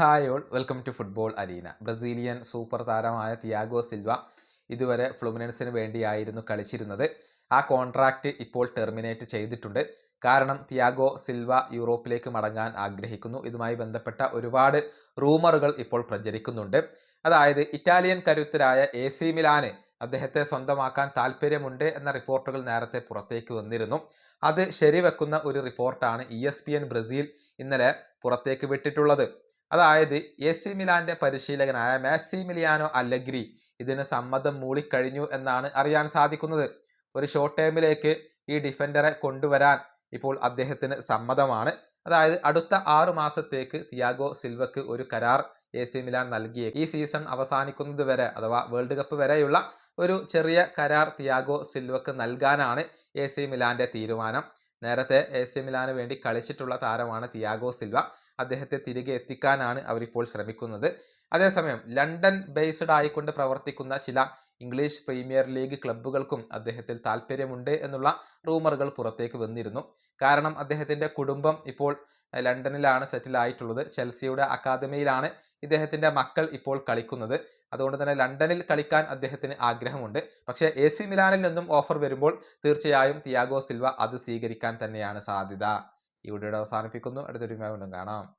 Hi all welcome to football arena. Brazilian super താരമായ Thiago Silva ഇതുവരെ ഫ്ലുമിനൻസിന് വേണ്ടിയായിരുന്നു കളിച്ചിരുന്നത്. ആ കോൺട്രാക്റ്റ് ഇപ്പോൾ ടെർമിനേറ്റ് ചെയ്തിട്ടുണ്ട്. കാരണം തിയാഗോ സിൽവ യൂറോപ്പിലേക്ക് മടങ്ങാൻ ആഗ്രഹിക്കുന്നു. ഇതുമായി ബന്ധപ്പെട്ട ഒരുപാട് റൂമറുകൾ ഇപ്പോൾ പ്രചരിക്കുന്നുണ്ട്. അതായത് ഇറ്റാലിയൻ കരുത്തരായ എ സി മിലാന് അദ്ദേഹത്തെ സ്വന്തമാക്കാൻ താല്പര്യമുണ്ട് എന്ന റിപ്പോർട്ടുകൾ നേരത്തെ പുറത്തേക്ക് വന്നിരുന്നു. അത് ശരിവെക്കുന്ന ഒരു റിപ്പോർട്ടാണ് E S P N Brazil ഇന്നലെ പുറത്തേക്ക് വിട്ടിട്ടുള്ളത്. അതായത് എ സി മിലാന്റെ പരിശീലകനായ മാസി മിലിയാനോ അല്ലഗ്രി ഇതിന് സമ്മതം മൂളിക്കഴിഞ്ഞു എന്നാണ് അറിയാൻ സാധിക്കുന്നത്. ഒരു ഷോർട്ട് ടേമിലേക്ക് ഈ ഡിഫൻഡറെ കൊണ്ടുവരാൻ ഇപ്പോൾ അദ്ദേഹത്തിന് സമ്മതമാണ്. അതായത് അടുത്ത ആറു മാസത്തേക്ക് തിയാഗോ സിൽവക്ക് ഒരു കരാർ എ സി മിലാൻ നൽകിയ ഈ സീസൺ അവസാനിക്കുന്നത് വരെ അഥവാ വേൾഡ് കപ്പ് വരെയുള്ള ഒരു ചെറിയ കരാർ തിയാഗോ സിൽവക്ക് നൽകാനാണ് എ സി മിലാന്റെ തീരുമാനം. നേരത്തെ എ സി മിലാന് വേണ്ടി കളിച്ചിട്ടുള്ള താരമാണ് തിയാഗോ സിൽവ. അദ്ദേഹത്തെ തിരികെ എത്തിക്കാനാണ് അവരിപ്പോൾ ശ്രമിക്കുന്നത്. അതേസമയം ലണ്ടൻ ബേസ്ഡ് ആയിക്കൊണ്ട് പ്രവർത്തിക്കുന്ന ചില ഇംഗ്ലീഷ് പ്രീമിയർ ലീഗ് ക്ലബ്ബുകൾക്കും അദ്ദേഹത്തിൽ താല്പര്യമുണ്ട് എന്നുള്ള റൂമറുകൾ പുറത്തേക്ക് വന്നിരുന്നു. കാരണം അദ്ദേഹത്തിന്റെ കുടുംബം ഇപ്പോൾ ലണ്ടനിലാണ് സെറ്റിൽ ആയിട്ടുള്ളത്. ചെൽസിയുടെ അക്കാദമിയിലാണ് ഇദ്ദേഹത്തിന്റെ മക്കൾ ഇപ്പോൾ കളിക്കുന്നത്. അതുകൊണ്ട് തന്നെ ലണ്ടനിൽ കളിക്കാൻ അദ്ദേഹത്തിന് ആഗ്രഹമുണ്ട്. പക്ഷേ എ സി മിലാനിൽ നിന്നും ഓഫർ വരുമ്പോൾ തീർച്ചയായും തിയാഗോ സിൽവ അത് സ്വീകരിക്കാൻ തന്നെയാണ് സാധ്യത. ഈ വീഡിയോ അവസാനിപ്പിക്കുന്നു. അടുത്തൊരു കാണാം.